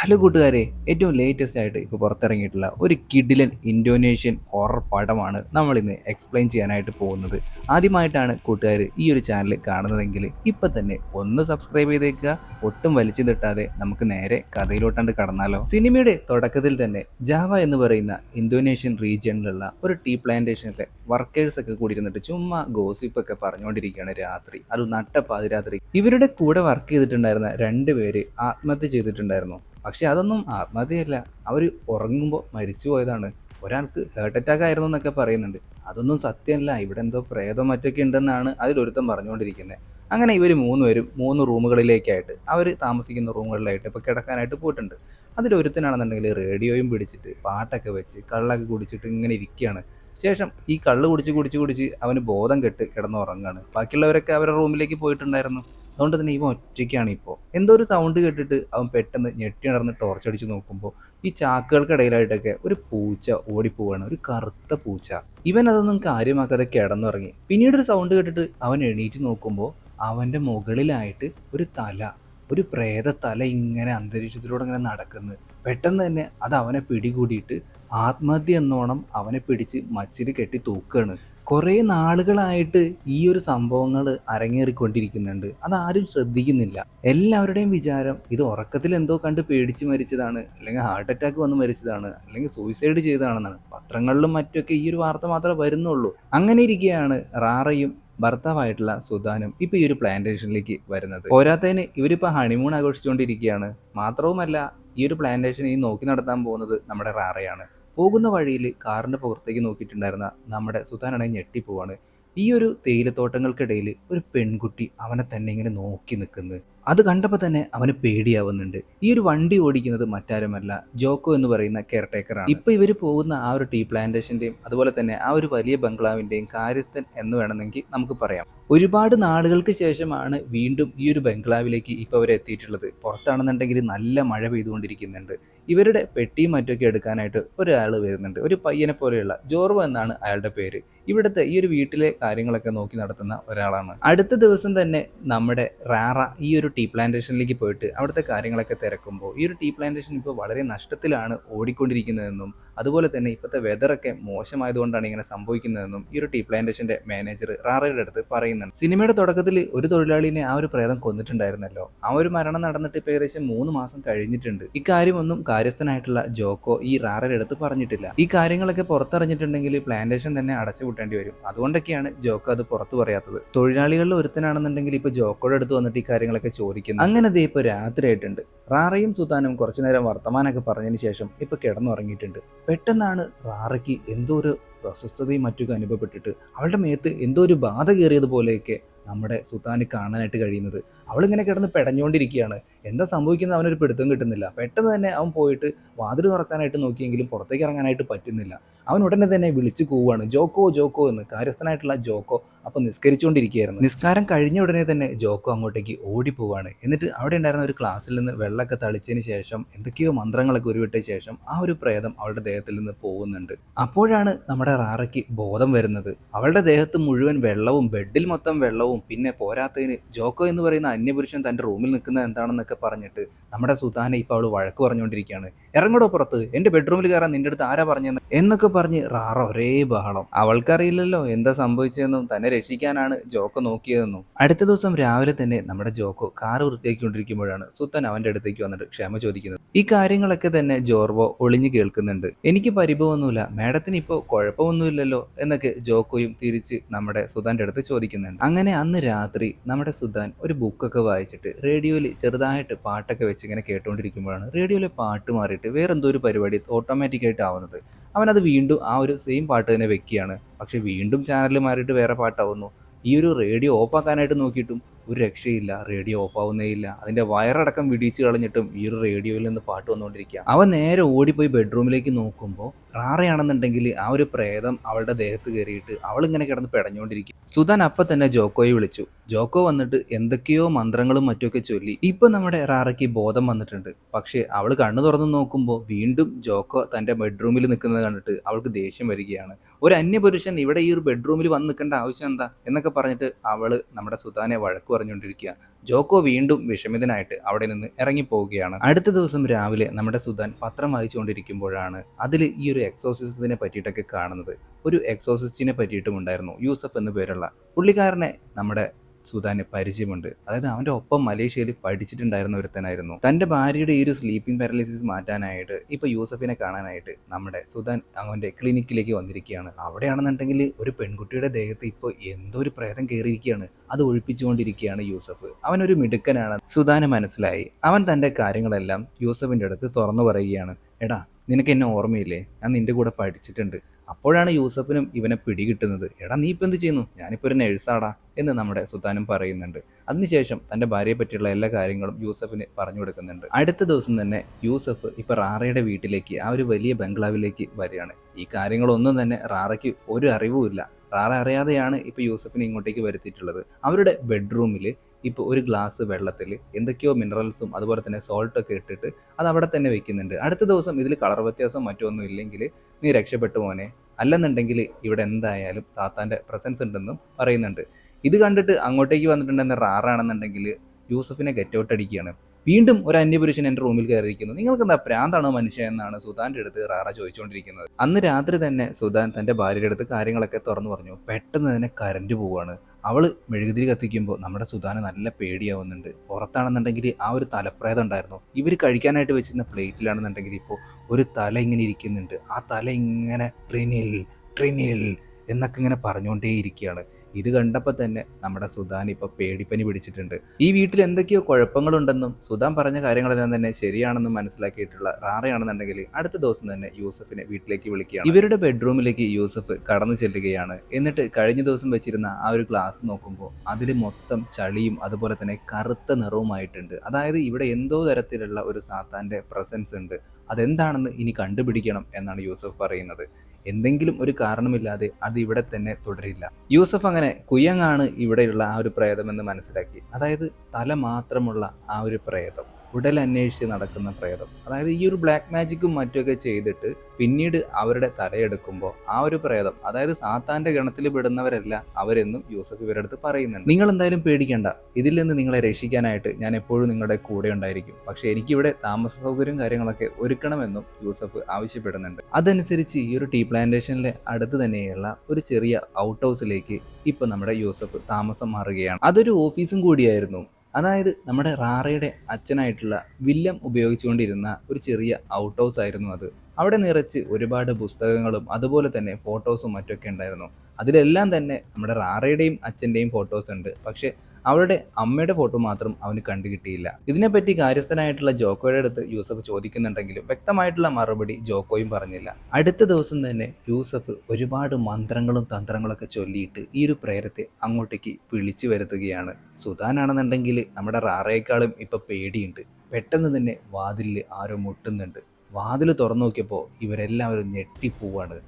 Hello കൂട്ടുകാരെ ഏറ്റവും latest ആയിട്ട് ഇപ്പോൾ പുറത്തിറങ്ങിയിട്ടുള്ള ഒരു കിഡിലൻ ഇൻഡോനേഷ്യൻ ഹൊറർ പടമാണ് നമ്മൾ ഇന്ന് എക്സ്പ്ലെയിൻ ചെയ്യാനായിട്ട് പോകുന്നത്. ആദ്യമായിട്ടാണ് കൂട്ടുകാർ ഈ ഒരു ചാനൽ കാണുന്നതെങ്കിൽ ഇപ്പം തന്നെ ഒന്ന് സബ്സ്ക്രൈബ് ചെയ്തേക്കുക. ഒട്ടും വലിച്ചു തട്ടാതെ നമുക്ക് നേരെ കഥയിലോട്ടാണ്ട് കടന്നാലോ. സിനിമയുടെ തുടക്കത്തിൽ തന്നെ ജാവ എന്ന് പറയുന്ന ഇന്തോനേഷ്യൻ റീജിയണിലുള്ള ഒരു ടീ പ്ലാന്റേഷനിലെ വർക്കേഴ്സ് ഒക്കെ കൂടി ഇരുന്നിട്ട് ചുമ്മാ ഗോസിപ്പൊക്കെ പറഞ്ഞുകൊണ്ടിരിക്കുകയാണ് രാത്രി. അത് നട്ട പാതിരാത്രി. ഇവരുടെ കൂടെ വർക്ക് ചെയ്തിട്ടുണ്ടായിരുന്ന രണ്ട് പേര് ആത്മഹത്യ ചെയ്തിട്ടുണ്ടായിരുന്നു. പക്ഷെ അതൊന്നും ആത്മഹത്യയല്ല. അവർ ഉറങ്ങുമ്പോൾ മരിച്ചു പോയതാണ്. ഒരാൾക്ക് ഹേർട്ട് അറ്റാക്ക് ആയിരുന്നു എന്നൊക്കെ പറയുന്നുണ്ട്. അതൊന്നും സത്യമല്ല. ഇവിടെ എന്തോ പ്രേതം മറ്റൊക്കെ ഉണ്ടെന്നാണ് അതിലൊരുത്തം പറഞ്ഞുകൊണ്ടിരിക്കുന്നത് അങ്ങനെ ഇവർ മൂന്നുപേരും മൂന്ന് റൂമുകളിലേക്കായിട്ട് അവർ താമസിക്കുന്ന റൂമുകളിലായിട്ട് ഇപ്പോൾ കിടക്കാനായിട്ട് പോയിട്ടുണ്ട്. അതിലൊരുത്തനാണെന്നുണ്ടെങ്കിൽ റേഡിയോയും പിടിച്ചിട്ട് പാട്ടൊക്കെ വെച്ച് കള്ളൊക്കെ കുടിച്ചിട്ട് ഇങ്ങനെ ഇരിക്കുകയാണ്. ശേഷം ഈ കള്ള് കുടിച്ച് കുടിച്ച് കുടിച്ച് അവന് ബോധം കെട്ട് കിടന്നുറങ്ങാണ്. ബാക്കിയുള്ളവരൊക്കെ അവരുടെ റൂമിലേക്ക് പോയിട്ടുണ്ടായിരുന്നു. അതുകൊണ്ട് തന്നെ ഇവൻ ഒറ്റയ്ക്കാണ് ഇപ്പോൾ. എന്തോ ഒരു സൗണ്ട് കേട്ടിട്ട് അവൻ പെട്ടെന്ന് ഞെട്ടി നടന്ന് ടോർച്ച് അടിച്ച് നോക്കുമ്പോൾ ഈ ചാക്കുകൾക്കിടയിലായിട്ടൊക്കെ ഒരു പൂച്ച ഓടിപ്പോവാണ്. ഒരു കറുത്ത പൂച്ച. ഇവൻ അതൊന്നും കാര്യമാക്കാതെ കിടന്നുറങ്ങി. പിന്നീട് ഒരു സൗണ്ട് കേട്ടിട്ട് അവൻ എണീറ്റ് നോക്കുമ്പോൾ അവന്റെ മുകളിലായിട്ട് ഒരു തല ഒരു പ്രേത തല ഇങ്ങനെ അന്തരീക്ഷത്തിലൂടെ ഇങ്ങനെ നടക്കുന്നത് പെട്ടെന്ന് തന്നെ അത് അവനെ പിടികൂടിയിട്ട് ആത്മഹത്യ എന്നോണം അവനെ പിടിച്ച് മച്ചിൽ കെട്ടി തൂക്കുകയാണ് കുറേ നാളുകളായിട്ട് ഈ ഒരു സംഭവങ്ങൾ അരങ്ങേറിക്കൊണ്ടിരിക്കുന്നുണ്ട്. അതാരും ശ്രദ്ധിക്കുന്നില്ല. എല്ലാവരുടെയും വിചാരം ഇത് ഉറക്കത്തിൽ എന്തോ കണ്ട് പേടിച്ച് മരിച്ചതാണ് അല്ലെങ്കിൽ ഹാർട്ട് അറ്റാക്ക് വന്ന് മരിച്ചതാണ് അല്ലെങ്കിൽ സൂയിസൈഡ് ചെയ്തതാണെന്നാണ്. പത്രങ്ങളിലും മറ്റൊക്കെ ഈ ഒരു വാർത്ത മാത്രമേ വരുന്നുള്ളൂ. അങ്ങനെ ഇരിക്കുകയാണ് റാറയും ഭർത്താവായിട്ടുള്ള സുധാനും ഇപ്പൊ ഈ ഒരു പ്ലാന്റേഷനിലേക്ക് വരുന്നത്. പോരാത്തതിന് ഇവരിപ്പോ ഹണിമൂൺ ആഘോഷിച്ചുകൊണ്ടിരിക്കുകയാണ്. മാത്രവുമല്ല ഈ ഒരു പ്ലാന്റേഷൻ ഈ നോക്കി നടത്താൻ പോകുന്നത് നമ്മുടെ റാറയാണ്. പോകുന്ന വഴിയിൽ കാറിന്റെ പുറത്തേക്ക് നോക്കിയിട്ടുണ്ടായിരുന്ന നമ്മുടെ സുധാനാണെങ്കിൽ ഞെട്ടിപ്പോവാണ്. ഈ ഒരു തേയിലത്തോട്ടങ്ങൾക്കിടയിൽ ഒരു പെൺകുട്ടി അവനെ തന്നെ ഇങ്ങനെ നോക്കി നിൽക്കുന്നത് അത് കണ്ടപ്പോൾ തന്നെ അവന് പേടിയാവുന്നുണ്ട്. ഈ ഒരു വണ്ടി ഓടിക്കുന്നത് മറ്റാരുമല്ല ജോക്കോ എന്ന് പറയുന്ന കെയർ ടേക്കറാണ് ഇപ്പൊ ഇവർ പോകുന്ന ആ ഒരു ടീ പ്ലാന്റേഷന്റെയും അതുപോലെ തന്നെ ആ ഒരു വലിയ ബംഗ്ലാവിന്റെയും കാര്യസ്ഥൻ എന്ന് വേണമെങ്കിൽ നമുക്ക് പറയാം. ഒരുപാട് നാളുകൾക്ക് ശേഷമാണ് വീണ്ടും ഈ ഒരു ബംഗ്ലാവിലേക്ക് ഇപ്പോൾ അവർ എത്തിയിട്ടുള്ളത്. പുറത്താണെന്നുണ്ടെങ്കിൽ നല്ല മഴ പെയ്തുകൊണ്ടിരിക്കുന്നുണ്ട്. ഇവരുടെ പെട്ടിയും മറ്റൊക്കെ എടുക്കാനായിട്ട് ഒരാൾ വരുന്നുണ്ട്. ഒരു പയ്യനെ പോലെയുള്ള ജോർവ എന്നാണ് അയാളുടെ പേര്. ഇവിടുത്തെ ഈ ഒരു വീട്ടിലെ കാര്യങ്ങളൊക്കെ നോക്കി നടത്തുന്ന ഒരാളാണ്. അടുത്ത ദിവസം തന്നെ നമ്മുടെ റാറ ഈ ഒരു ടീ പ്ലാന്റേഷനിലേക്ക് പോയിട്ട് അവിടുത്തെ കാര്യങ്ങളൊക്കെ തിരക്കുമ്പോൾ ഈ ഒരു ടീ പ്ലാന്റേഷൻ ഇപ്പോൾ വളരെ നഷ്ടത്തിലാണ് ഓടിക്കൊണ്ടിരിക്കുന്നതെന്നും അതുപോലെ തന്നെ ഇപ്പോഴത്തെ വെതറൊക്കെ മോശമായതുകൊണ്ടാണ് ഇങ്ങനെ സംഭവിക്കുന്നതെന്നും ഈ ഒരു ടീ പ്ലാന്റേഷന്റെ മാനേജർ റാറയുടെ അടുത്ത് പറയുന്നുണ്ട്. സിനിമയുടെ തുടക്കത്തിൽ ഒരു തൊഴിലാളിനെ ആ ഒരു പ്രേതം കൊന്നിട്ടുണ്ടായിരുന്നല്ലോ. ആ ഒരു മരണം നടന്നിട്ട് ഇപ്പോൾ ഏകദേശം മൂന്ന് മാസം കഴിഞ്ഞിട്ടുണ്ട്. ഇക്കാര്യമൊന്നും കാര്യസ്ഥനായിട്ടുള്ള ജോക്കോ ഈ റാറയുടെ അടുത്ത് പറഞ്ഞിട്ടില്ല. ഈ കാര്യങ്ങളൊക്കെ പുറത്തറിഞ്ഞിട്ടുണ്ടെങ്കിൽ പ്ലാന്റേഷൻ തന്നെ അടച്ചുപൂട്ടേണ്ടി വരും. അതുകൊണ്ടൊക്കെയാണ് ജോക്കോ അത് പുറത്തു പറയാത്തത്. തൊഴിലാളികളിൽ ഒരുത്തനാണെന്നുണ്ടെങ്കിൽ ഇപ്പോൾ ജോക്കോയുടെ അടുത്ത് വന്നിട്ട് ഈ കാര്യങ്ങളൊക്കെ ചോദിക്കുന്നു അങ്ങനെ ദേ ഇപ്പോൾ രാത്രിയായിട്ടുണ്ട്. റാറയും സുതാനും കുറച്ചു നേരം വർത്തമാനമൊക്കെ പറഞ്ഞതിന് ശേഷം ഇപ്പൊ കിടന്നുറങ്ങിയിട്ടുണ്ട്. പെട്ടെന്നാണ് റാറയ്ക്ക് എന്തോ ഒരു അസ്വസ്ഥതയും മറ്റൊക്കെ അനുഭവപ്പെട്ടിട്ട് അവളുടെ മേത്ത് എന്തോ ഒരു ബാധ കയറിയതുപോലെയൊക്കെ നമ്മുടെ സുൽത്താന് കാണാനായിട്ട് കഴിയുന്നത്. അവളിങ്ങനെ കിടന്ന് പെടഞ്ഞുകൊണ്ടിരിക്കുകയാണ്. എന്താ സംഭവിക്കുന്നത്? അവനൊരു പിടുത്തം കിട്ടുന്നില്ല. പെട്ടെന്ന് തന്നെ അവൻ പോയിട്ട് വാതിൽ തുറക്കാനായിട്ട് നോക്കിയെങ്കിലും പുറത്തേക്ക് ഇറങ്ങാനായിട്ട് പറ്റുന്നില്ല. അവൻ ഉടനെ തന്നെ വിളിച്ചു കൂവാണ്. ജോക്കോ ജോക്കോ എന്ന്. കാര്യസ്ഥനായിട്ടുള്ള ജോക്കോ അപ്പോൾ നിസ്കരിച്ചുകൊണ്ടിരിക്കുകയായിരുന്നു. നിസ്കാരം കഴിഞ്ഞ ഉടനെ തന്നെ ജോക്കോ അങ്ങോട്ടേക്ക് ഓടിപ്പോവാണ്. എന്നിട്ട് അവിടെ ഉണ്ടായിരുന്ന ഒരു ക്ലാസ്സിൽ നിന്ന് വെള്ളമൊക്കെ തളിച്ചതിന് ശേഷം എന്തൊക്കെയോ മന്ത്രങ്ങളൊക്കെ ഉരുവിട്ട ശേഷം ആ ഒരു പ്രേതം അവളുടെ ദേഹത്തിൽ നിന്ന് പോകുന്നുണ്ട്. അപ്പോഴാണ് നമ്മുടെ റാറയ്ക്ക് ബോധം വരുന്നത്. അവളുടെ ദേഹത്ത് മുഴുവൻ വെള്ളവും ബെഡിൽ മൊത്തം വെള്ളവും പിന്നെ പോരാത്തതിന് ജോക്കോ എന്ന് പറയുന്ന അന്യപുരുഷൻ തന്റെ റൂമിൽ നിൽക്കുന്നത് എന്താണെന്നൊക്കെ പറഞ്ഞിട്ട് നമ്മുടെ സുധാനെ ഇപ്പോൾ അവൾ വഴക്ക് പറഞ്ഞുകൊണ്ടിരിക്കുകയാണ്. ഇറങ്ങടോ പുറത്ത്. എന്റെ ബെഡ്റൂമിൽ കയറാൻ നിന്റെ അടുത്ത് ആരാ പറഞ്ഞെന്ന്? എന്നൊക്കെ പറഞ്ഞ് റാറ ഒരേ ബഹളം. അവൾക്കറിയില്ലല്ലോ എന്താ സംഭവിച്ചതെന്നും തന്നെ രക്ഷിക്കാനാണ് ജോക്കോ നോക്കിയതെന്നും. അടുത്ത ദിവസം രാവിലെ തന്നെ നമ്മുടെ ജോക്കോ കാറ് വൃത്തിയാക്കിക്കൊണ്ടിരിക്കുമ്പോഴാണ് സുത്തൻ അവന്റെ അടുത്തേക്ക് വന്നിട്ട് ക്ഷമ ചോദിക്കുന്നത്. ഈ കാര്യങ്ങളൊക്കെ തന്നെ ജോർവോ ഒളിഞ്ഞു കേൾക്കുന്നുണ്ട്. എനിക്ക് പരിഭവമൊന്നുമില്ല. മാഡത്തിന് ഇപ്പോൾ കുഴപ്പമൊന്നുമില്ലല്ലോ എന്നൊക്കെ ജോക്കോയും തിരിച്ച് നമ്മുടെ സുധാന്റെ അടുത്ത് ചോദിക്കുന്നുണ്ട്. അങ്ങനെ അന്ന് രാത്രി നമ്മുടെ സുധാൻ ഒരു ബുക്കൊക്കെ വായിച്ചിട്ട് റേഡിയോയിൽ ചെറുതായിട്ട് പാട്ടൊക്കെ വെച്ച് ഇങ്ങനെ കേട്ടുകൊണ്ടിരിക്കുമ്പോഴാണ് റേഡിയോയിലെ പാട്ട് മാറിയിട്ട് വേറെന്തോ ഒരു പരിപാടി ഓട്ടോമാറ്റിക്കായിട്ട് ആവുന്നത് അവനത് വീണ്ടും ആ ഒരു സെയിം പാട്ട് തന്നെ വെക്കുകയാണ്. പക്ഷെ വീണ്ടും ചാനൽ മാറിയിട്ട് വേറെ പാട്ടാവുന്നു. ഈ ഒരു റേഡിയോ ഓഫാക്കാനായിട്ട് നോക്കിയിട്ടും ഒരു രക്ഷയില്ല. റേഡിയോ ഓഫ് ആവുന്നേ ഇല്ല. അതിന്റെ വയറടക്കം വിടിച്ച് കളഞ്ഞിട്ടും ഈ ഒരു റേഡിയോയിൽ നിന്ന് പാട്ട് വന്നുകൊണ്ടിരിക്കുക അവൻ നേരെ ഓടിപ്പോയി ബെഡ്റൂമിലേക്ക് നോക്കുമ്പോൾ റാറയാണെന്നുണ്ടെങ്കിൽ ആ ഒരു പ്രേതം അവളുടെ ദേഹത്ത് കയറിയിട്ട് അവൾ ഇങ്ങനെ കിടന്ന് പെടഞ്ഞുകൊണ്ടിരിക്കും. സുധാൻ അപ്പം തന്നെ ജോക്കോയെ വിളിച്ചു. ജോക്കോ വന്നിട്ട് എന്തൊക്കെയോ മന്ത്രങ്ങളും മറ്റുമൊക്കെ ചൊല്ലി. ഇപ്പൊ നമ്മുടെ റാറയ്ക്ക് ബോധം വന്നിട്ടുണ്ട്. പക്ഷേ അവൾ കണ്ണു തുറന്ന് നോക്കുമ്പോൾ വീണ്ടും ജോക്കോ തന്റെ ബെഡ്റൂമിൽ നിൽക്കുന്നത് കണ്ടിട്ട് അവൾക്ക് ദേഷ്യം വരികയാണ്. ഒരു അന്യപുരുഷൻ ഇവിടെ ഈ ഒരു ബെഡ്റൂമിൽ വന്ന് നിൽക്കേണ്ട ആവശ്യം എന്താ? എന്നൊക്കെ പറഞ്ഞിട്ട് അവൾ നമ്മുടെ സുധാനെ വഴക്ക് പറഞ്ഞുകൊണ്ടിരിക്കുക ജോക്കോ വീണ്ടും വിഷമിതനായിട്ട് അവിടെ നിന്ന് ഇറങ്ങിപ്പോവുകയാണ്. അടുത്ത ദിവസം രാവിലെ നമ്മുടെ സുധാൻ പത്രം വായിച്ചുകൊണ്ടിരിക്കുമ്പോഴാണ് അതിൽ ഈ ഒരു എക്സോസിസത്തിനെ പറ്റിയിട്ടൊക്കെ കാണുന്നത്. ഒരു എക്സോസിസ്റ്റിനെ പറ്റിയിട്ടും ഉണ്ടായിരുന്നു യൂസഫ് എന്നു പേരുള്ള പുള്ളിക്കാരനെ നമ്മുടെ സുധാന് പരിചയമുണ്ട്. അതായത് അവന്റെ ഒപ്പം മലേഷ്യയിൽ പഠിച്ചിട്ടുണ്ടായിരുന്ന ഒരുത്തനായിരുന്നു. തന്റെ ഭാര്യയുടെ ഈ ഒരു സ്ലീപ്പിംഗ് പാരലൈസിസ് മാറ്റാനായിട്ട് ഇപ്പോൾ യൂസഫിനെ കാണാനായിട്ട് നമ്മുടെ സുധാൻ അവന്റെ ക്ലിനിക്കിലേക്ക് വന്നിരിക്കുകയാണ്. അവിടെയാണെന്നുണ്ടെങ്കിൽ ഒരു പെൺകുട്ടിയുടെ ദേഹത്ത് ഇപ്പോൾ എന്തോ ഒരു പ്രേതം കയറിയിരിക്കുകയാണ്. അത് ഒഴിപ്പിച്ചുകൊണ്ടിരിക്കുകയാണ് യൂസഫ്. അവനൊരു മിടുക്കനാണ്. സുധാന് മനസ്സിലായി. അവൻ തന്റെ കാര്യങ്ങളെല്ലാം യൂസഫിന്റെ അടുത്ത് തുറന്നു പറയുകയാണ്. എടാ നിനക്ക് എന്നെ ഓർമ്മയില്ലേ? ഞാൻ നിന്റെ കൂടെ പഠിച്ചിട്ടുണ്ട്. അപ്പോഴാണ് യൂസഫിനും ഇവനെ പിടികിട്ടുന്നത്. എടാ നീ ഇപ്പം എന്ത് ചെയ്യുന്നു? ഞാനിപ്പോൾ ഒരു നഴ്സാടാ എന്ന് നമ്മുടെ സുൽത്താനും പറയുന്നുണ്ട്. അതിനുശേഷം തന്റെ ഭാര്യയെ പറ്റിയുള്ള എല്ലാ കാര്യങ്ങളും യൂസഫിന് പറഞ്ഞു കൊടുക്കുന്നുണ്ട്. അടുത്ത ദിവസം തന്നെ യൂസഫ് ഇപ്പോൾ റാറയുടെ വീട്ടിലേക്ക് ആ ഒരു വലിയ ബംഗ്ലാവിലേക്ക് വരികയാണ്. ഈ കാര്യങ്ങളൊന്നും തന്നെ റാറയ്ക്ക് ഒരു അറിവുമില്ല. റാറ അറിയാതെയാണ് ഇപ്പോൾ യൂസഫിനെ ഇങ്ങോട്ടേക്ക് വരുത്തിയിട്ടുള്ളത്. അവരുടെ ബെഡ്റൂമിൽ ഇപ്പോൾ ഒരു ഗ്ലാസ് വെള്ളത്തിൽ എന്തൊക്കെയോ മിനറൽസും അതുപോലെ തന്നെ സോൾട്ടൊക്കെ ഇട്ടിട്ട് അത് അവിടെ തന്നെ വെക്കുന്നുണ്ട്. അടുത്ത ദിവസം ഇതിൽ കളർ വ്യത്യാസം മറ്റൊന്നും ഇല്ലെങ്കിൽ നീ രക്ഷപ്പെട്ടു മോനെ. അല്ലെന്നുണ്ടെങ്കിൽ ഇവിടെ എന്തായാലും സാത്താന്റെ പ്രസൻസ് ഉണ്ടെന്നും പറയുന്നുണ്ട്. ഇത് കണ്ടിട്ട് അങ്ങോട്ടേക്ക് വന്നിട്ടുണ്ടെന്ന് റാറാണെന്നുണ്ടെങ്കിൽ യൂസഫിനെ ഗെറ്റ് ഔട്ട് അടിക്കുകയാണ്. വീണ്ടും ഒരു അന്യപുരുഷൻ എന്റെ റൂമിൽ കയറിയിരിക്കുന്നു. നിങ്ങൾക്ക് എന്താ പ്രാന്താണോ മനുഷ്യ എന്നാണ് സുധാന്റെ അടുത്ത് റാറ ചോദിച്ചുകൊണ്ടിരിക്കുന്നത്. അന്ന് രാത്രി തന്നെ സുധാൻ തന്റെ ഭാര്യയുടെ അടുത്ത് കാര്യങ്ങളൊക്കെ തുറന്നു പറഞ്ഞു. പെട്ടെന്ന് തന്നെ കരണ്ട് പോവാണ്. അവൾ മെഴുകുതിരി കത്തിക്കുമ്പോൾ നമ്മുടെ സുധാന് നല്ല പേടിയാവുന്നുണ്ട്. പുറത്താണെന്നുണ്ടെങ്കിൽ ആ ഒരു തലപ്രേതം ഉണ്ടായിരുന്നു. ഇവർ കഴിക്കാനായിട്ട് വെച്ചിരുന്ന പ്ലേറ്റിലാണെന്നുണ്ടെങ്കിൽ ഇപ്പോൾ ഒരു തല ഇങ്ങനെ ഇരിക്കുന്നുണ്ട്. ആ തല ഇങ്ങനെ ട്രിനിൽ ട്രിനിൽ എന്നൊക്കെ ഇങ്ങനെ പറഞ്ഞുകൊണ്ടേയിരിക്കുകയാണ്. ഇത് കണ്ടപ്പോൾ തന്നെ നമ്മുടെ സുധാൻ ഇപ്പോൾ പേടിപ്പനി പിടിച്ചിട്ടുണ്ട്. ഈ വീട്ടിൽ എന്തൊക്കെയോ കുഴപ്പങ്ങളുണ്ടെന്നും സുധാൻ പറഞ്ഞ കാര്യങ്ങളെല്ലാം തന്നെ ശരിയാണെന്നും മനസ്സിലാക്കിയിട്ടുള്ള റാറയാണെന്നുണ്ടെങ്കിൽ അടുത്ത ദിവസം തന്നെ യൂസഫിനെ വീട്ടിലേക്ക് വിളിക്കുകയാണ്. ഇവരുടെ ബെഡ്റൂമിലേക്ക് യൂസഫ് കടന്നു ചെല്ലുകയാണ്. എന്നിട്ട് കഴിഞ്ഞ ദിവസം വെച്ചിരുന്ന ആ ഒരു ഗ്ലാസ് നോക്കുമ്പോൾ അതിൽ മൊത്തം ചളിയും അതുപോലെ തന്നെ കറുത്ത നിറവുമായിട്ടുണ്ട്. അതായത് ഇവിടെ എന്തോ തരത്തിലുള്ള ഒരു സാത്താന്റെ പ്രസൻസ് ഉണ്ട്. അതെന്താണെന്ന് ഇനി കണ്ടുപിടിക്കണം എന്നാണ് യൂസഫ് പറയുന്നത്. എന്തെങ്കിലും ഒരു കാരണമില്ലാതെ അത് ഇവിടെ തന്നെ തുടരില്ല. യൂസഫ് അങ്ങനെ കുയങ്ങാണ് ഇവിടെയുള്ള ആ ഒരു പ്രേതമെന്ന് മനസ്സിലാക്കി. അതായത് തല മാത്രമുള്ള ആ ഒരു പ്രേതം. ഉടൽ അന്വേഷിച്ച് നടക്കുന്ന പ്രേതം. അതായത് ഈ ഒരു ബ്ലാക്ക് മാജിക്കും മറ്റുമൊക്കെ ചെയ്തിട്ട് പിന്നീട് അവരുടെ തലയെടുക്കുമ്പോൾ ആ ഒരു പ്രേതം അതായത് സാത്താന്റെ ഗണത്തിൽ പെടുന്നവരല്ല അവരെന്നും യൂസഫ് ഇവരുടെ അടുത്ത് പറയുന്നുണ്ട്. നിങ്ങൾ എന്തായാലും പേടിക്കേണ്ട. ഇതിൽ നിന്ന് നിങ്ങളെ രക്ഷിക്കാനായിട്ട് ഞാൻ എപ്പോഴും നിങ്ങളുടെ കൂടെ ഉണ്ടായിരിക്കും. പക്ഷേ എനിക്കിവിടെ താമസ സൗകര്യം കാര്യങ്ങളൊക്കെ ഒരുക്കണമെന്നും യൂസഫ് ആവശ്യപ്പെടുന്നുണ്ട്. അതനുസരിച്ച് ഈ ഒരു ടീ പ്ലാന്റേഷനിലെ അടുത്ത് തന്നെയുള്ള ഒരു ചെറിയ ഔട്ട് ഹൗസിലേക്ക് ഇപ്പൊ നമ്മുടെ യൂസഫ് താമസം മാറുകയാണ്. അതൊരു ഓഫീസും കൂടിയായിരുന്നു. അതായത് നമ്മുടെ റാറയുടെ അച്ഛനായിട്ടുള്ള വില്യം ഉപയോഗിച്ചുകൊണ്ടിരുന്ന ഒരു ചെറിയ ഔട്ട് ഹൗസ് ആയിരുന്നു അത്. അവിടെ നിറച്ച് ഒരുപാട് പുസ്തകങ്ങളും അതുപോലെ തന്നെ ഫോട്ടോസും മറ്റൊക്കെ ഉണ്ടായിരുന്നു. അതിലെല്ലാം തന്നെ നമ്മുടെ റാറയുടെയും അച്ഛന്റെയും ഫോട്ടോസ് ഉണ്ട്. പക്ഷേ അവളുടെ അമ്മയുടെ ഫോട്ടോ മാത്രം അവന് കണ്ടു കിട്ടിയില്ല. ഇതിനെപ്പറ്റി കാര്യസ്ഥനായിട്ടുള്ള ജോക്കോയുടെ അടുത്ത് യൂസഫ് ചോദിക്കുന്നുണ്ടെങ്കിലും വ്യക്തമായിട്ടുള്ള മറുപടി ജോക്കോയും പറഞ്ഞില്ല. അടുത്ത ദിവസം തന്നെ യൂസഫ് ഒരുപാട് മന്ത്രങ്ങളും തന്ത്രങ്ങളൊക്കെ ചൊല്ലിയിട്ട് ഈ ഒരു പ്രേരത്തെ അങ്ങോട്ടേക്ക് വിളിച്ചു വരുത്തുകയാണ്. സുധാനാണെന്നുണ്ടെങ്കിൽ നമ്മുടെ റാറയേക്കാളും ഇപ്പൊ പേടിയുണ്ട്. പെട്ടെന്ന് തന്നെ വാതിലിൽ ആരോ മുട്ടുന്നുണ്ട്. വാതിൽ തുറന്നു നോക്കിയപ്പോൾ ഇവരെല്ലാവരും ഞെട്ടിപ്പോവാണ്.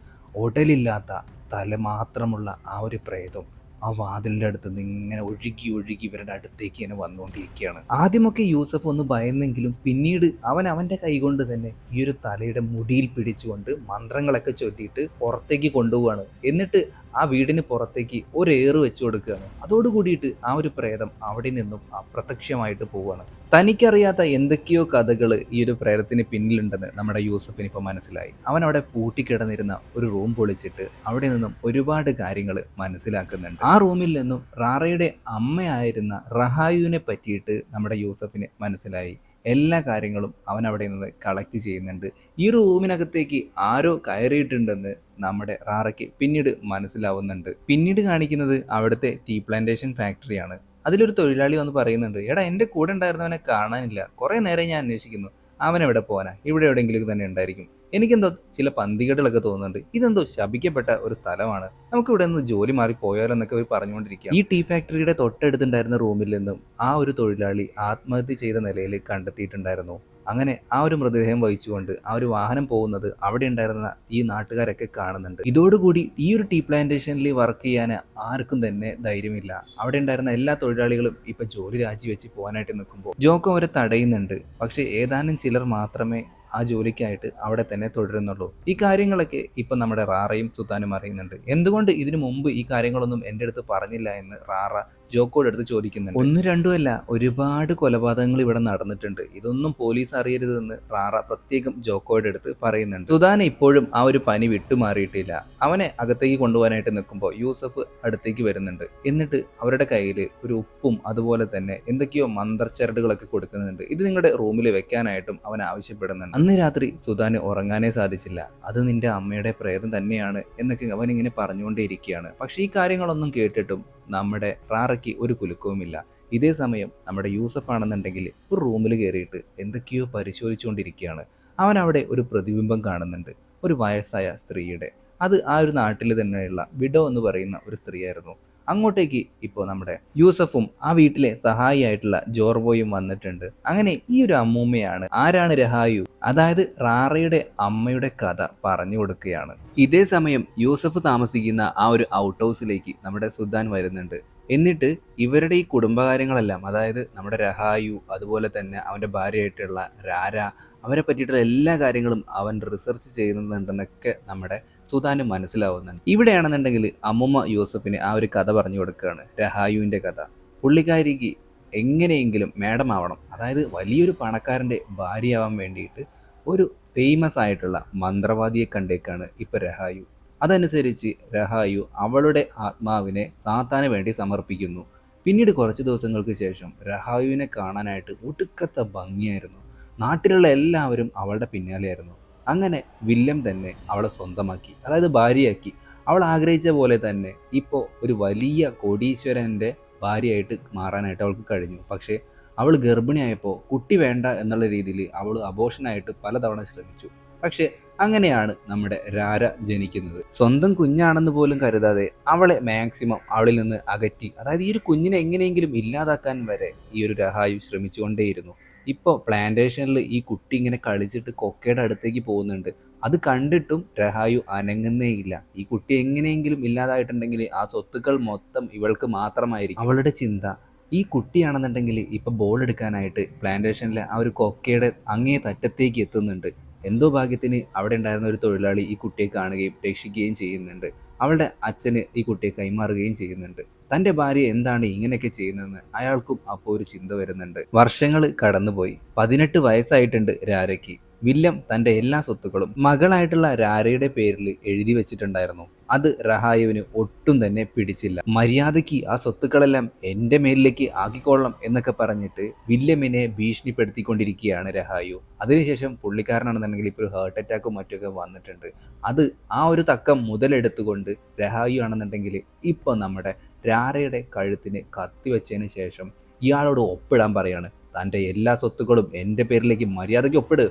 ഉടലില്ലാത്ത തല മാത്രമുള്ള ആ ഒരു പ്രേതം. ആ വാതിലിന്റെ അടുത്ത് നിന്ന് ഇങ്ങനെ ഒഴുകി ഒഴുകി ഇവരുടെ അടുത്തേക്ക് ഇങ്ങനെ വന്നുകൊണ്ടിരിക്കുകയാണ്. ആദ്യമൊക്കെ യൂസഫ് ഒന്ന് ഭയന്നെങ്കിലും പിന്നീട് അവൻ അവന്റെ കൈകൊണ്ട് തന്നെ ഈ ഒരു തലയുടെ മുടിയിൽ പിടിച്ചുകൊണ്ട് മന്ത്രങ്ങളൊക്കെ ചൊല്ലിയിട്ട് പുറത്തേക്ക് കൊണ്ടുപോവാണ്. എന്നിട്ട് ആ വീടിന് പുറത്തേക്ക് ഒരു ഏറ് വെച്ചു കൊടുക്കുകയാണ്. അതോട് കൂടിയിട്ട് ആ ഒരു പ്രേതം അവിടെ നിന്നും അപ്രത്യക്ഷമായിട്ട് പോവുകയാണ്. തനിക്കറിയാത്ത എന്തൊക്കെയോ കഥകൾ ഈ ഒരു പ്രേതത്തിന് പിന്നിലുണ്ടെന്ന് നമ്മുടെ യൂസഫിന് ഇപ്പോൾ മനസ്സിലായി. അവൻ അവിടെ പൂട്ടിക്കിടന്നിരുന്ന ഒരു റൂം പൊളിച്ചിട്ട് അവിടെ നിന്നും ഒരുപാട് കാര്യങ്ങൾ മനസ്സിലാക്കുന്നുണ്ട്. ആ റൂമിൽ നിന്നും റാറയുടെ അമ്മയായിരുന്ന റഹായുവിനെ പറ്റിയിട്ട് നമ്മുടെ യൂസഫിന് മനസ്സിലായി. എല്ലാ കാര്യങ്ങളും അവൻ അവിടെ നിന്ന് കളക്ട് ചെയ്യുന്നുണ്ട്. ഈ റൂമിനകത്തേക്ക് ആരോ കയറിയിട്ടുണ്ടെന്ന് നമ്മുടെ റാറയ്ക്ക് പിന്നീട് മനസ്സിലാവുന്നുണ്ട്. പിന്നീട് കാണിക്കുന്നത് അവിടുത്തെ ടീ പ്ലാന്റേഷൻ ഫാക്ടറിയാണ് അതിലൊരു തൊഴിലാളി വന്ന് പറയുന്നുണ്ട് എടാ എന്റെ കൂടെ ഉണ്ടായിരുന്നവനെ കാണാനില്ല. കുറേ നേരം ഞാൻ അന്വേഷിക്കുന്നു. അവൻ എവിടെ പോകാനാ ഇവിടെ എവിടെയെങ്കിലും തന്നെ ഉണ്ടായിരിക്കും. എനിക്കെന്തോ ചില പന്തികേടുകളൊക്കെ തോന്നുന്നുണ്ട്. ഇതെന്തോ ശപിക്കപ്പെട്ട ഒരു സ്ഥലമാണ്. നമുക്ക് ഇവിടെ നിന്ന് ജോലി മാറി പോയാലോ എന്നൊക്കെ അവർ പറഞ്ഞുകൊണ്ടിരിക്കുക ഈ ടീ ഫാക്ടറിയുടെ തൊട്ടടുത്തുണ്ടായിരുന്ന റൂമിൽ നിന്നും ആ ഒരു തൊഴിലാളി ആത്മഹത്യ ചെയ്ത നിലയിൽ കണ്ടെത്തിയിട്ടുണ്ടായിരുന്നു. അങ്ങനെ ആ ഒരു മൃതദേഹം വഹിച്ചുകൊണ്ട് ആ ഒരു വാഹനം പോകുന്നത് അവിടെ ഉണ്ടായിരുന്ന ഈ നാട്ടുകാരൊക്കെ കാണുന്നുണ്ട്. ഇതോടുകൂടി ഈ ഒരു ടീ പ്ലാന്റേഷനിൽ വർക്ക് ചെയ്യാൻ ആർക്കും തന്നെ ധൈര്യമില്ല. അവിടെ ഉണ്ടായിരുന്ന എല്ലാ തൊഴിലാളികളും ഇപ്പൊ ജോലി രാജിവെച്ച് പോകാനായിട്ട് നിൽക്കുമ്പോൾ ജോക്കോ അവരെ തടയുന്നുണ്ട്. പക്ഷേ ഏതാനും ചിലർ മാത്രമേ ആ ജോലിക്കായിട്ട് അവിടെ തന്നെ തുടരുന്നുള്ളൂ. ഈ കാര്യങ്ങളൊക്കെ ഇപ്പം നമ്മുടെ റാറയും സുത്താനും അറിയുന്നുണ്ട്. എന്തുകൊണ്ട് ഇതിനു മുമ്പ് ഈ കാര്യങ്ങളൊന്നും എന്റെ അടുത്ത് പറഞ്ഞില്ല എന്ന് റാറ ജോക്കോട് എടുത്ത് ചോദിക്കുന്നുണ്ട്. ഒന്ന് രണ്ടും അല്ല ഒരുപാട് കൊലപാതകങ്ങൾ ഇവിടെ നടന്നിട്ടുണ്ട്. ഇതൊന്നും പോലീസ് അറിയരുതെന്ന് റാറ പ്രത്യേകം ജോക്കോയുടെ അടുത്ത് പറയുന്നുണ്ട്. സുധാന ഇപ്പോഴും ആ ഒരു പനി വിട്ടുമാറിയിട്ടില്ല. അവനെ അകത്തേക്ക് കൊണ്ടുപോകാനായിട്ട് നിൽക്കുമ്പോൾ യൂസഫ് അടുത്തേക്ക് വരുന്നുണ്ട്. എന്നിട്ട് അവരുടെ കയ്യിൽ ഒരു ഉപ്പും അതുപോലെ തന്നെ എന്തൊക്കെയോ മന്ത്രച്ചരടുകളൊക്കെ കൊടുക്കുന്നുണ്ട്. ഇത് നിങ്ങളുടെ റൂമിൽ വെക്കാനായിട്ടും അവൻ ആവശ്യപ്പെടുന്നുണ്ട്. അന്ന് രാത്രി സുധാന് ഉറങ്ങാനേ സാധിച്ചില്ല. അത് നിന്റെ അമ്മയുടെ പ്രേതം തന്നെയാണ് എന്നൊക്കെ അവൻ ഇങ്ങനെ പറഞ്ഞുകൊണ്ടേയിരിക്കുകയാണ്. പക്ഷേ ഈ കാര്യങ്ങളൊന്നും കേട്ടിട്ടും നമ്മുടെ റാറയ്ക്ക് ഒരു കുലുക്കവുമില്ല. ഇതേ സമയം നമ്മുടെ യൂസഫ് ആണെന്നുണ്ടെങ്കിൽ ഒരു റൂമിൽ കയറിയിട്ട് എന്തൊക്കെയോ പരിശോധിച്ചുകൊണ്ടിരിക്കുകയാണ്. അവൻ അവിടെ ഒരു പ്രതിബിംബം കാണുന്നുണ്ട്. ഒരു വയസ്സായ സ്ത്രീയുടെ. അത് ആ ഒരു നാട്ടിൽ തന്നെയുള്ള വിഡോ എന്ന് പറയുന്ന ഒരു സ്ത്രീയായിരുന്നു. അങ്ങോട്ടേക്ക് ഇപ്പോൾ നമ്മുടെ യൂസഫും ആ വീട്ടിലെ സഹായിയായിട്ടുള്ള ജോർബോയും വന്നിട്ടുണ്ട്. അങ്ങനെ ഈ ഒരു അമ്മൂമ്മയാണ് ആരാണ് രഹായു? അതായത് റാറയുടെ അമ്മയുടെ കഥ പറഞ്ഞു കൊടുക്കുകയാണ്. ഇതേ സമയം യൂസഫ് താമസിക്കുന്ന ആ ഒരു ഔട്ട് ഹൗസിലേക്ക് നമ്മുടെ സുദാൻ വരുന്നുണ്ട്. എന്നിട്ട് ഇവരുടെ ഈ കുടുംബകാര്യങ്ങളെല്ലാം അതായത് നമ്മുടെ രഹായു അതുപോലെ തന്നെ അവന്റെ ഭാര്യയായിട്ടുള്ള രാര അവരെ പറ്റിയിട്ടുള്ള എല്ലാ കാര്യങ്ങളും അവൻ റിസർച്ച് ചെയ്യുന്നുണ്ടെന്നൊക്കെ നമ്മുടെ സുധാന് മനസ്സിലാവുന്നുണ്ട്. ഇവിടെയാണെന്നുണ്ടെങ്കിൽ അമ്മുമ്മ യൂസഫിന് ആ ഒരു കഥ പറഞ്ഞു കൊടുക്കുകയാണ്. രഹായുവിന്റെ കഥ. പുള്ളിക്കാരിക്ക് എങ്ങനെയെങ്കിലും മേഡം ആവണം അതായത് വലിയൊരു പണക്കാരന്റെ ഭാര്യയാവാൻ വേണ്ടിയിട്ട് ഒരു ഫേമസ് ആയിട്ടുള്ള മന്ത്രവാദിയെ കണ്ടേക്കാണ് ഇപ്പം രഹായു. അതനുസരിച്ച് രഹായു അവളുടെ ആത്മാവിനെ സാത്താന് വേണ്ടി സമർപ്പിക്കുന്നു. പിന്നീട് കുറച്ച് ദിവസങ്ങൾക്ക് ശേഷം രഹായുവിനെ കാണാനായിട്ട് ഒടുക്കത്തെ ഭംഗിയായിരുന്നു. നാട്ടിലുള്ള എല്ലാവരും അവളുടെ പിന്നാലെയായിരുന്നു. അങ്ങനെ വില്യം തന്നെ അവളെ സ്വന്തമാക്കി അതായത് ഭാര്യയാക്കി. അവൾ ആഗ്രഹിച്ച പോലെ തന്നെ ഇപ്പോൾ ഒരു വലിയ കോടീശ്വരന്റെ ഭാര്യയായിട്ട് മാറാനായിട്ട് അവൾക്ക് കഴിഞ്ഞു. പക്ഷേ അവൾ ഗർഭിണിയായപ്പോൾ കുട്ടി വേണ്ട എന്നുള്ള രീതിയിൽ അവൾ അബോഷനായിട്ട് പലതവണ ശ്രമിച്ചു. പക്ഷേ അങ്ങനെയാണ് നമ്മുടെ രാര ജനിക്കുന്നത്. സ്വന്തം കുഞ്ഞാണെന്ന് പോലും കരുതാതെ അവളെ മാക്സിമം അവളിൽ നിന്ന് അകറ്റി അതായത് ഈ ഒരു കുഞ്ഞിനെ എങ്ങനെയെങ്കിലും ഇല്ലാതാക്കാൻ വരെ ഈ ഒരു രഹായു ശ്രമിച്ചുകൊണ്ടേയിരുന്നു. ഇപ്പോൾ പ്ലാന്റേഷനിൽ ഈ കുട്ടി ഇങ്ങനെ കളിച്ചിട്ട് കൊക്കയുടെ അടുത്തേക്ക് പോകുന്നുണ്ട്. അത് കണ്ടിട്ടും രഹായു അനങ്ങുന്നേയില്ല ഈ കുട്ടി എങ്ങനെയെങ്കിലും ഇല്ലാതായിട്ടുണ്ടെങ്കിൽ ആ സ്വത്തുക്കൾ മൊത്തം ഇവൾക്ക് മാത്രമായിരിക്കും. അവളുടെ ചിന്ത ഈ കുട്ടിയാണെന്നുണ്ടെങ്കിൽ ഇപ്പം ബോൾ എടുക്കാനായിട്ട് പ്ലാന്റേഷനിലെ ആ ഒരു കൊക്കയുടെ അങ്ങേ തറ്റത്തേക്ക് എത്തുന്നുണ്ട്. എന്തോ ഭാഗ്യത്തിന് അവിടെ ഉണ്ടായിരുന്ന ഒരു തൊഴിലാളി ഈ കുട്ടിയെ കാണുകയും രക്ഷിക്കുകയും ചെയ്യുന്നുണ്ട്. അവളുടെ അച്ഛന് ഈ കുട്ടിയെ കൈമാറുകയും ചെയ്യുന്നുണ്ട്. തന്റെ ഭാര്യ എന്താണ് ഇങ്ങനെയൊക്കെ ചെയ്യുന്നതെന്ന് അയാൾക്കും അപ്പോൾ ഒരു ചിന്ത വരുന്നുണ്ട്. വർഷങ്ങൾ കടന്നുപോയി. പതിനെട്ട് വയസ്സായിട്ടുണ്ട് രാരയ്ക്ക്. വില്യം തന്റെ എല്ലാ സ്വത്തുക്കളും മകളായിട്ടുള്ള രാരയുടെ പേരിൽ എഴുതി വെച്ചിട്ടുണ്ടായിരുന്നു. അത് റഹായുവിന് ഒട്ടും തന്നെ പിടിച്ചില്ല. മര്യാദയ്ക്ക് ആ സ്വത്തുക്കളെല്ലാം എന്റെ മേലിലേക്ക് ആക്കിക്കൊള്ളണം എന്നൊക്കെ പറഞ്ഞിട്ട് വില്യമിനെ ഭീഷണിപ്പെടുത്തിക്കൊണ്ടിരിക്കുകയാണ് രഹായു. അതിനുശേഷം പുള്ളിക്കാരനാണെന്നുണ്ടെങ്കിൽ ഇപ്പോൾ ഒരു ഹാർട്ട് അറ്റാക്കും മറ്റൊക്കെ വന്നിട്ടുണ്ട്. അത് ആ ഒരു തക്കം മുതലെടുത്തുകൊണ്ട് രഹായു ആണെന്നുണ്ടെങ്കിൽ ഇപ്പോൾ നമ്മുടെ രാരയുടെ കഴുത്തിന് കത്തിവെച്ചതിന് ശേഷം ഇയാളോട് ഒപ്പിടാൻ പറയാണ് തന്റെ എല്ലാ സ്വത്തുക്കളും എന്റെ പേരിലേക്ക് മര്യാദയ്ക്ക് ഒപ്പിട്.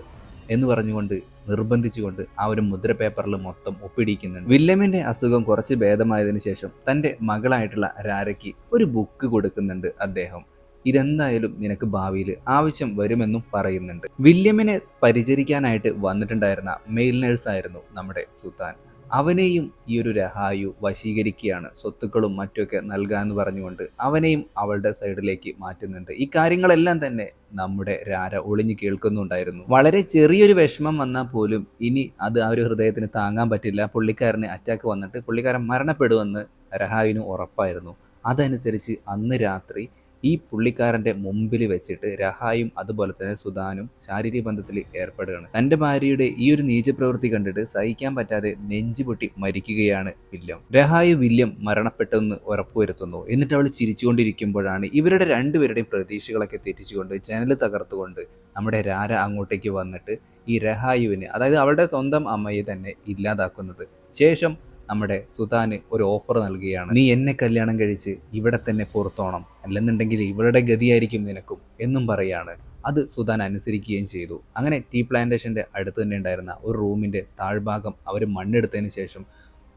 എന്ന് പറഞ്ഞുകൊണ്ട് നിർബന്ധിച്ചുകൊണ്ട് ആ ഒരു മുദ്ര പേപ്പറിൽ മൊത്തം ഒപ്പിടിക്കുന്നുണ്ട്. വില്യമിന്റെ അസുഖം കുറച്ച് ഭേദമായതിനു ശേഷം തന്റെ മകളായിട്ടുള്ള രാരയ്ക്ക് ഒരു ബുക്ക് കൊടുക്കുന്നുണ്ട് അദ്ദേഹം. ഇതെന്തായാലും നിനക്ക് ഭാവിയിൽ ആവശ്യം വരുമെന്നും പറയുന്നുണ്ട്. വില്യമിനെ പരിചരിക്കാനായിട്ട് വന്നിട്ടുണ്ടായിരുന്ന മെയിൽ നേഴ്സായിരുന്നു നമ്മുടെ സുൽത്താൻ. അവനെയും ഈ ഒരു രഹായു വശീകരിക്കുകയാണ്. സ്വത്തുക്കളും മറ്റുമൊക്കെ നൽകാമെന്ന് പറഞ്ഞുകൊണ്ട് അവനെയും അവളുടെ സൈഡിലേക്ക് മാറ്റുന്നുണ്ട്. ഈ കാര്യങ്ങളെല്ലാം തന്നെ നമ്മുടെ രാര ഒളിഞ്ഞു കേൾക്കുന്നുണ്ടായിരുന്നു. വളരെ ചെറിയൊരു വിഷമം വന്നാൽ പോലും ഇനി അത് ആ ഒരു ഹൃദയത്തിന് താങ്ങാൻ പറ്റില്ല. പുള്ളിക്കാരന് അറ്റാക്ക് വന്നിട്ട് പുള്ളിക്കാരൻ മരണപ്പെടുമെന്ന് രഹായുവിന് ഉറപ്പായിരുന്നു. അതനുസരിച്ച് അന്ന് രാത്രി ഈ പുള്ളിക്കാരന്റെ മുമ്പിൽ വെച്ചിട്ട് രഹായും അതുപോലെ തന്നെ സുധാനും ശാരീരിക ബന്ധത്തിൽ ഏർപ്പെടുകയാണ്. തന്റെ ഭാര്യയുടെ ഈ ഒരു നീചപ്രവൃത്തി കണ്ടിട്ട് സഹിക്കാൻ പറ്റാതെ നെഞ്ചു പൊട്ടി മരിക്കുകയാണ് വില്യം. രഹായും വില്യം മരണപ്പെട്ടെന്ന് ഉറപ്പുവരുത്തുന്നു എന്നിട്ട് അവൾ ചിരിച്ചുകൊണ്ടിരിക്കുമ്പോഴാണ് ഇവരുടെ രണ്ടുപേരുടെയും പ്രതീക്ഷകളൊക്കെ തെറ്റിച്ചുകൊണ്ട് ജനൽ തകർത്തുകൊണ്ട് നമ്മുടെ രാര അങ്ങോട്ടേക്ക് വന്നിട്ട് ഈ രഹായുവിനെ അതായത് അവളുടെ സ്വന്തം അമ്മയെ തന്നെ ഇല്ലാതാക്കുന്നത്. ശേഷം നമ്മുടെ സുധാന് ഒരു ഓഫർ നൽകുകയാണ്. നീ എന്നെ കല്യാണം കഴിച്ച് ഇവിടെ തന്നെ പുറത്തോണം. അല്ലെന്നുണ്ടെങ്കിൽ ഇവളുടെ ഗതിയായിരിക്കും നിനക്കും എന്നും പറയാണ്. അത് സുധാൻ അനുസരിക്കുകയും ചെയ്തു. അങ്ങനെ ടീ പ്ലാന്റേഷന്റെ അടുത്ത് തന്നെ ഉണ്ടായിരുന്ന ഒരു റൂമിന്റെ താഴ്ഭാഗം അവർ മണ്ണെടുത്തതിന് ശേഷം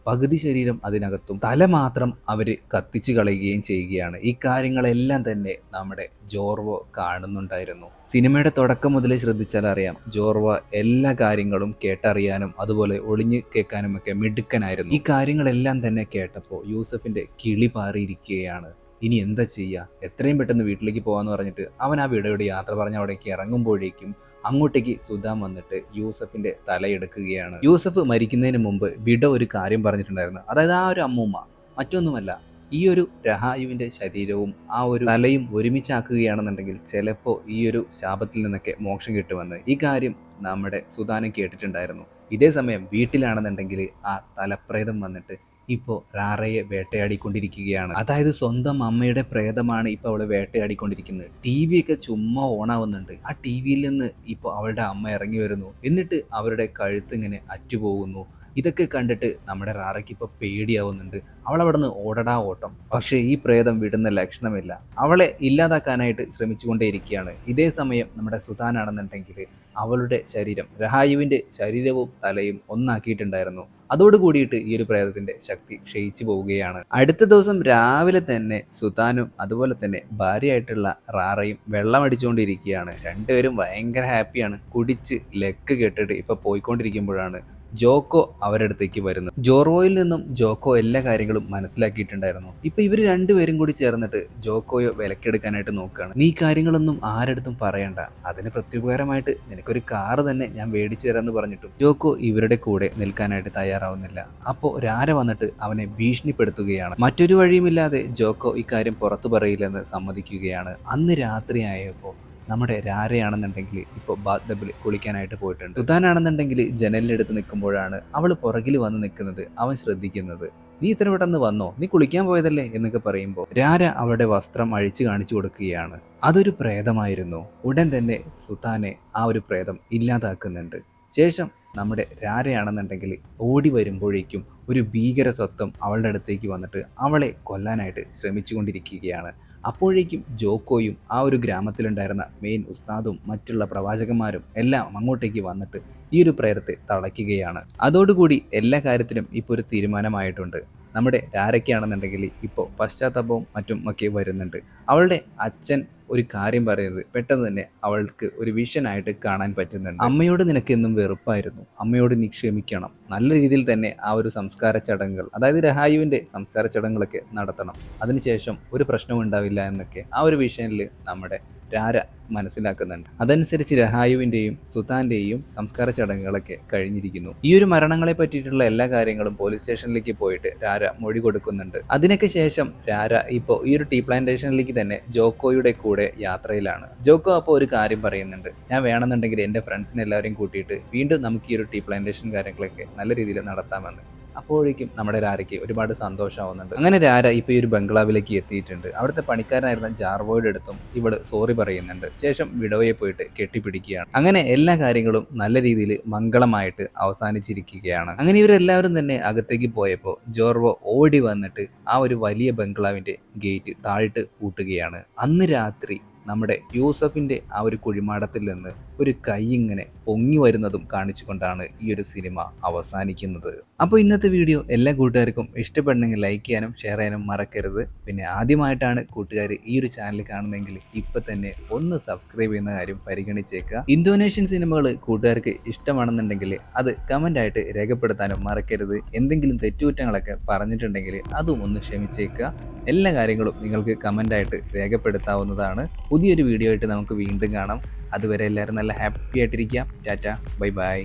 പകുതി ശരീരം അതിനകത്തും. തല മാത്രം അവർ കത്തിച്ചു കളയുകയും ചെയ്യുകയാണ്. ഈ കാര്യങ്ങളെല്ലാം തന്നെ നമ്മുടെ ജോർവോ കാണുന്നുണ്ടായിരുന്നു. സിനിമയുടെ തുടക്കം മുതലേ ശ്രദ്ധിച്ചാൽ അറിയാം ജോർവ എല്ലാ കാര്യങ്ങളും കേട്ടറിയാനും അതുപോലെ ഒളിഞ്ഞു കേൾക്കാനും ഒക്കെ മിടുക്കനായിരുന്നു. ഈ കാര്യങ്ങളെല്ലാം തന്നെ കേട്ടപ്പോൾ യൂസഫിന്റെ കിളി പാറിയിരിക്കുകയാണ്. ഇനി എന്താ ചെയ്യുക? എത്രയും പെട്ടെന്ന് വീട്ടിലേക്ക് പോകാന്ന് പറഞ്ഞിട്ട് അവൻ ആ വീടോട് യാത്ര പറഞ്ഞ് അവിടേക്ക് ഇറങ്ങുമ്പോഴേക്കും അങ്ങോട്ടേക്ക് സുധാം വന്നിട്ട് യൂസഫിന്റെ തലയെടുക്കുകയാണ്. യൂസഫ് മരിക്കുന്നതിന് മുമ്പ് വിട ഒരു കാര്യം പറഞ്ഞിട്ടുണ്ടായിരുന്നു. അതായത് ആ ഒരു അമ്മൂമ്മ മറ്റൊന്നുമല്ല ഈ ഒരു രഹായുവിന്റെ ശരീരവും ആ ഒരു തലയും ഒരുമിച്ചാക്കുകയാണെന്നുണ്ടെങ്കിൽ ചിലപ്പോൾ ഈ ഒരു ശാപത്തിൽ നിന്നൊക്കെ മോക്ഷം കിട്ടുമെന്ന് ഈ കാര്യം നമ്മുടെ സുധാനം കേട്ടിട്ടുണ്ടായിരുന്നു. ഇതേ സമയം വീട്ടിലാണെന്നുണ്ടെങ്കിൽ ആ തലപ്രേതം വന്നിട്ട് ഇപ്പോൾ റാറയെ വേട്ടയാടിക്കൊണ്ടിരിക്കുകയാണ്. അതായത് സ്വന്തം അമ്മയുടെ പ്രേതമാണ് ഇപ്പോൾ അവളെ വേട്ടയാടിക്കൊണ്ടിരിക്കുന്നത്. ടി വി ഒക്കെ ചുമ്മാ ഓണാവുന്നുണ്ട്. ആ ടി വിയിൽ നിന്ന് ഇപ്പോൾ അവളുടെ അമ്മ ഇറങ്ങി വരുന്നു. എന്നിട്ട് അവരുടെ കഴുത്ത് ഇങ്ങനെ അറ്റുപോകുന്നു. ഇതൊക്കെ കണ്ടിട്ട് നമ്മുടെ റാറയ്ക്ക് ഇപ്പോൾ പേടിയാവുന്നുണ്ട്. അവൾ അവിടെ നിന്ന് ഓടടാ ഓട്ടം. പക്ഷേ ഈ പ്രേതം വിടുന്ന ലക്ഷണമില്ല. അവളെ ഇല്ലാതാക്കാനായിട്ട് ശ്രമിച്ചുകൊണ്ടേയിരിക്കുകയാണ്. ഇതേ സമയം നമ്മുടെ സുധാനാണെന്നുണ്ടെങ്കിൽ അവളുടെ ശരീരം രഹായുവിന്റെ ശരീരവും തലയും ഒന്നാക്കിയിട്ടുണ്ടായിരുന്നു. അതോട് കൂടിയിട്ട് ഈ ഒരു പ്രേതത്തിന്റെ ശക്തി ക്ഷയിച്ചു പോവുകയാണ്. അടുത്ത ദിവസം രാവിലെ തന്നെ സുതാനും അതുപോലെ തന്നെ ഭാര്യയായിട്ടുള്ള റാറയും വെള്ളം അടിച്ചുകൊണ്ടിരിക്കുകയാണ് രണ്ടുപേരും ഭയങ്കര ഹാപ്പിയാണ്. കുടിച്ച് ലെക്ക് കെട്ടിട്ട് ഇപ്പൊ പോയിക്കൊണ്ടിരിക്കുമ്പോഴാണ് ജോക്കോ അവരുടെ അടുത്തേക്ക് വരുന്നത് ജോർവോയിൽ നിന്നും ജോക്കോ എല്ലാ കാര്യങ്ങളും മനസ്സിലാക്കിയിട്ടുണ്ടായിരുന്നു. ഇപ്പൊ ഇവർ രണ്ടുപേരും കൂടി ചേർന്നിട്ട് ജോക്കോയോ വിലക്കെടുക്കാനായിട്ട് നോക്കുകയാണ്. നീ കാര്യങ്ങളൊന്നും ആരടുത്തും പറയണ്ട. അതിന് പ്രത്യുപകാരമായിട്ട് നിനക്കൊരു കാറ് തന്നെ ഞാൻ മേടിച്ചു തരാമെന്ന് പറഞ്ഞിട്ടും ജോക്കോ ഇവരുടെ കൂടെ നിൽക്കാനായിട്ട് തയ്യാറാവുന്നില്ല. അപ്പോൾ രാര വന്നിട്ട് അവനെ ഭീഷണിപ്പെടുത്തുകയാണ്. മറ്റൊരു വഴിയുമില്ലാതെ ജോക്കോ ഇക്കാര്യം പുറത്തു പറയില്ലെന്ന് സമ്മതിക്കുകയാണ്. അന്ന് രാത്രിയായപ്പോൾ നമ്മുടെ രാരയാണെന്നുണ്ടെങ്കിൽ ഇപ്പോൾ ബാത്ത് ടബിൽ കുളിക്കാനായിട്ട് പോയിട്ടുണ്ട്. സുധാനാണെന്നുണ്ടെങ്കിൽ ജനലിലെടുത്ത് നിൽക്കുമ്പോഴാണ് അവൾ പുറകിൽ വന്ന് നിൽക്കുന്നത് അവൻ ശ്രദ്ധിക്കുന്നത്. നീ ഇത്ര പെട്ടെന്ന് വന്നോ? നീ കുളിക്കാൻ പോയതല്ലേ? എന്നൊക്കെ പറയുമ്പോൾ രാര അവളുടെ വസ്ത്രം അഴിച്ചു കാണിച്ചു കൊടുക്കുകയാണ്. അതൊരു പ്രേതമായിരുന്നു. ഉടൻ തന്നെ സുധാനെ ആ ഒരു പ്രേതം ഇല്ലാതാക്കുന്നുണ്ട്. ശേഷം നമ്മുടെ രാരയാണെന്നുണ്ടെങ്കിൽ ഓടി വരുമ്പോഴേക്കും ഒരു ഭീകര സ്വത്വം അവളുടെ അടുത്തേക്ക് വന്നിട്ട് അവളെ കൊല്ലാനായിട്ട് ശ്രമിച്ചുകൊണ്ടിരിക്കുകയാണ്. അപ്പോഴേക്കും ജോക്കോയും ആ ഒരു ഗ്രാമത്തിലുണ്ടായിരുന്ന മെയിൻ ഉസ്താദും മറ്റുള്ള പ്രവാചകന്മാരും എല്ലാം അങ്ങോട്ടേക്ക് വന്നിട്ട് ഈ ഒരു പ്രേരത്തെ തളയ്ക്കുകയാണ്. അതോടുകൂടി എല്ലാ കാര്യത്തിലും ഇപ്പോൾ ഒരു തീരുമാനമായിട്ടുണ്ട്. നമ്മുടെ രാരയ്ക്കാണെന്നുണ്ടെങ്കിൽ ഇപ്പോൾ പശ്ചാത്താപവും മറ്റും ഒക്കെ വരുന്നുണ്ട്. അവളുടെ അച്ഛൻ ഒരു കാര്യം പറയുന്നത് പെട്ടെന്ന് തന്നെ അവൾക്ക് ഒരു വിഷനായിട്ട് കാണാൻ പറ്റുന്നുണ്ട്. അമ്മയോട് നിനക്ക് എന്നും വെറുപ്പായിരുന്നു. അമ്മയോട് നീ ക്ഷമിക്കണം. നല്ല രീതിയിൽ തന്നെ ആ ഒരു സംസ്കാര ചടങ്ങുകൾ അതായത് രഹായുവിന്റെ സംസ്കാര ചടങ്ങുകളൊക്കെ നടത്തണം. അതിനുശേഷം ഒരു പ്രശ്നവും ഉണ്ടാവില്ല എന്നൊക്കെ ആ ഒരു വിഷനിൽ നമ്മുടെ രാര മനസ്സിലാക്കുന്നുണ്ട്. അതനുസരിച്ച് രഹായുവിന്റെയും സുതാന്റെയും സംസ്കാര ചടങ്ങുകളൊക്കെ കഴിഞ്ഞിരിക്കുന്നു. ഈ ഒരു മരണങ്ങളെ പറ്റിയിട്ടുള്ള എല്ലാ കാര്യങ്ങളും പോലീസ് സ്റ്റേഷനിലേക്ക് പോയിട്ട് രാര മൊഴി കൊടുക്കുന്നുണ്ട്. അതിനൊക്കെ ശേഷം രാര ഇപ്പോൾ ഈ ഒരു ടീ പ്ലാന്റേഷനിലേക്ക് തന്നെ ജോക്കോയുടെ കൂടെ യാത്രയിലാണ്. ജോക്കോ അപ്പോൾ ഒരു കാര്യം പറയുന്നുണ്ട്. ഞാൻ വേണമെന്നുണ്ടെങ്കിൽ എന്റെ ഫ്രണ്ട്സിനെ എല്ലാവരെയും കൂട്ടിയിട്ട് വീണ്ടും നമുക്ക് ഈ ഒരു ടീ പ്ലാന്റേഷൻ കാര്യങ്ങളൊക്കെ നല്ല രീതിയിൽ നടത്താമെന്ന്. അപ്പോഴേക്കും നമ്മുടെ രാരയ്ക്ക് ഒരുപാട് സന്തോഷമാവുന്നുണ്ട്. അങ്ങനെ രാര ഇപ്പോൾ ഈ ഒരു ബംഗ്ലാവിലേക്ക് എത്തിയിട്ടുണ്ട്. അവിടുത്തെ പണിക്കാരനായിരുന്ന ജാർവോയുടെ അടുത്തും ഇവൾ സോറി പറയുന്നുണ്ട്. ശേഷം വിടവയെ പോയിട്ട് കെട്ടിപ്പിടിക്കുകയാണ്. അങ്ങനെ എല്ലാ കാര്യങ്ങളും നല്ല രീതിയിൽ മംഗളമായിട്ട് അവസാനിച്ചിരിക്കുകയാണ്. അങ്ങനെ ഇവരെല്ലാവരും തന്നെ അകത്തേക്ക് പോയപ്പോൾ ജോർവോ ഓടി വന്നിട്ട് ആ ഒരു വലിയ ബംഗ്ലാവിന്റെ ഗേറ്റ് താഴിട്ട് പൂട്ടുകയാണ്. അന്ന് രാത്രി നമ്മുടെ യൂസഫിന്റെ ആ ഒരു കുഴിമാടത്തിൽ നിന്ന് ഒരു കൈ ഇങ്ങനെ പൊങ്ങി വരുന്നതും കാണിച്ചുകൊണ്ടാണ് ഈ ഒരു സിനിമ അവസാനിക്കുന്നത്. അപ്പോൾ ഇന്നത്തെ വീഡിയോ എല്ലാ കൂട്ടുകാർക്കും ഇഷ്ടപ്പെടണമെങ്കിൽ ലൈക്ക് ചെയ്യാനും ഷെയർ ചെയ്യാനും മറക്കരുത്. പിന്നെ ആദ്യമായിട്ടാണ് കൂട്ടുകാർ ഈ ഒരു ചാനൽ കാണുന്നതെങ്കിൽ ഇപ്പം തന്നെ ഒന്ന് സബ്സ്ക്രൈബ് ചെയ്യുന്ന കാര്യം പരിഗണിച്ചേക്കുക. ഇന്തോനേഷ്യൻ സിനിമകൾ കൂട്ടുകാർക്ക് ഇഷ്ടമാണെന്നുണ്ടെങ്കിൽ അത് കമന്റായിട്ട് രേഖപ്പെടുത്താനും മറക്കരുത്. എന്തെങ്കിലും തെറ്റുകുറ്റങ്ങളൊക്കെ പറഞ്ഞിട്ടുണ്ടെങ്കിൽ അതും ഒന്ന് ക്ഷമിച്ചേക്കുക. എല്ലാ കാര്യങ്ങളും നിങ്ങൾക്ക് കമന്റായിട്ട് രേഖപ്പെടുത്താവുന്നതാണ്. പുതിയൊരു വീഡിയോ ആയിട്ട് നമുക്ക് വീണ്ടും കാണാം. അതുവരെ എല്ലാവരും നല്ല ഹാപ്പി ആയിട്ടിരിക്കുക. Tata bye bye.